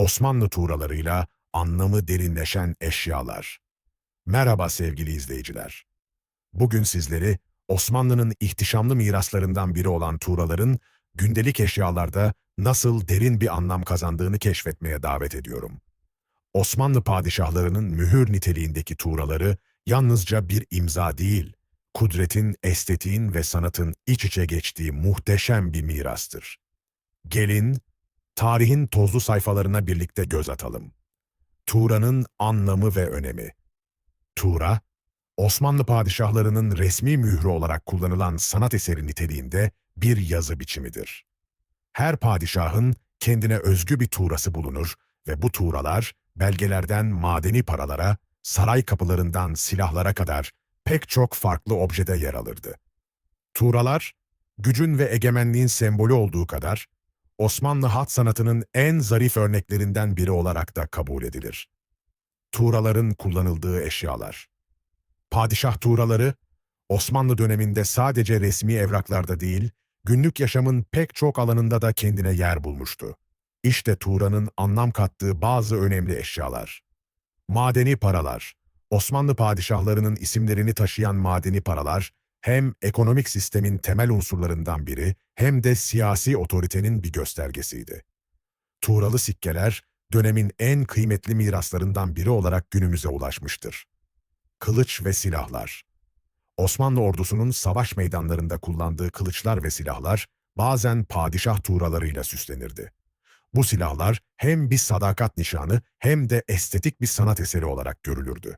Osmanlı tuğralarıyla anlamı derinleşen eşyalar. Merhaba sevgili izleyiciler. Bugün sizleri Osmanlı'nın ihtişamlı miraslarından biri olan tuğraların gündelik eşyalarda nasıl derin bir anlam kazandığını keşfetmeye davet ediyorum. Osmanlı padişahlarının mühür niteliğindeki tuğraları yalnızca bir imza değil, kudretin, estetiğin ve sanatın iç içe geçtiği muhteşem bir mirastır. Gelin, tarihin tozlu sayfalarına birlikte göz atalım. Tuğra'nın anlamı ve önemi. Tuğra, Osmanlı padişahlarının resmi mührü olarak kullanılan sanat eseri niteliğinde bir yazı biçimidir. Her padişahın kendine özgü bir tuğrası bulunur ve bu tuğralar belgelerden madeni paralara, saray kapılarından silahlara kadar pek çok farklı objede yer alırdı. Tuğralar, gücün ve egemenliğin sembolü olduğu kadar, Osmanlı hat sanatının en zarif örneklerinden biri olarak da kabul edilir. Tuğraların kullanıldığı eşyalar. Padişah tuğraları, Osmanlı döneminde sadece resmi evraklarda değil, günlük yaşamın pek çok alanında da kendine yer bulmuştu. İşte Tuğra'nın anlam kattığı bazı önemli eşyalar. Madeni paralar. Osmanlı padişahlarının isimlerini taşıyan madeni paralar, hem ekonomik sistemin temel unsurlarından biri, hem de siyasi otoritenin bir göstergesiydi. Tuğralı sikkeler, dönemin en kıymetli miraslarından biri olarak günümüze ulaşmıştır. Kılıç ve silahlar. Osmanlı ordusunun savaş meydanlarında kullandığı kılıçlar ve silahlar, bazen padişah tuğralarıyla süslenirdi. Bu silahlar hem bir sadakat nişanı hem de estetik bir sanat eseri olarak görülürdü.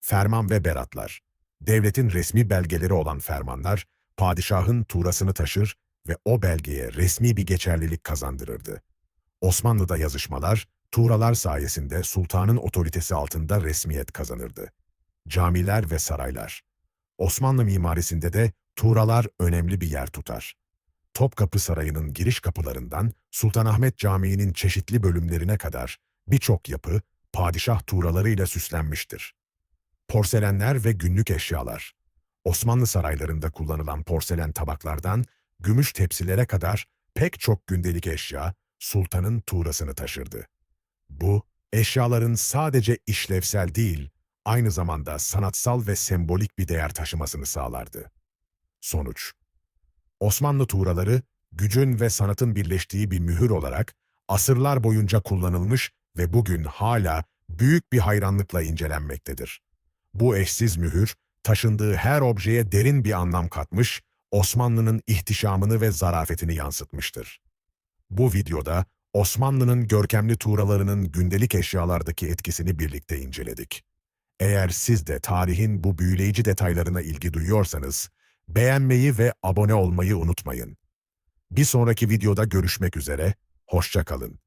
Ferman ve beratlar. Devletin resmi belgeleri olan fermanlar, padişahın tuğrasını taşır ve o belgeye resmi bir geçerlilik kazandırırdı. Osmanlı'da yazışmalar, tuğralar sayesinde sultanın otoritesi altında resmiyet kazanırdı. Camiler ve saraylar. Osmanlı mimarisinde de tuğralar önemli bir yer tutar. Topkapı Sarayı'nın giriş kapılarından Sultanahmet Camii'nin çeşitli bölümlerine kadar birçok yapı padişah tuğralarıyla süslenmiştir. Porselenler ve günlük eşyalar. Osmanlı saraylarında kullanılan porselen tabaklardan gümüş tepsilere kadar pek çok gündelik eşya sultanın tuğrasını taşırdı. Bu, eşyaların sadece işlevsel değil, aynı zamanda sanatsal ve sembolik bir değer taşımasını sağlardı. Sonuç Osmanlı tuğraları, gücün ve sanatın birleştiği bir mühür olarak asırlar boyunca kullanılmış ve bugün hala büyük bir hayranlıkla incelenmektedir. Bu eşsiz mühür, taşındığı her objeye derin bir anlam katmış, Osmanlı'nın ihtişamını ve zarafetini yansıtmıştır. Bu videoda Osmanlı'nın görkemli tuğralarının gündelik eşyalardaki etkisini birlikte inceledik. Eğer siz de tarihin bu büyüleyici detaylarına ilgi duyuyorsanız, beğenmeyi ve abone olmayı unutmayın. Bir sonraki videoda görüşmek üzere, hoşça kalın.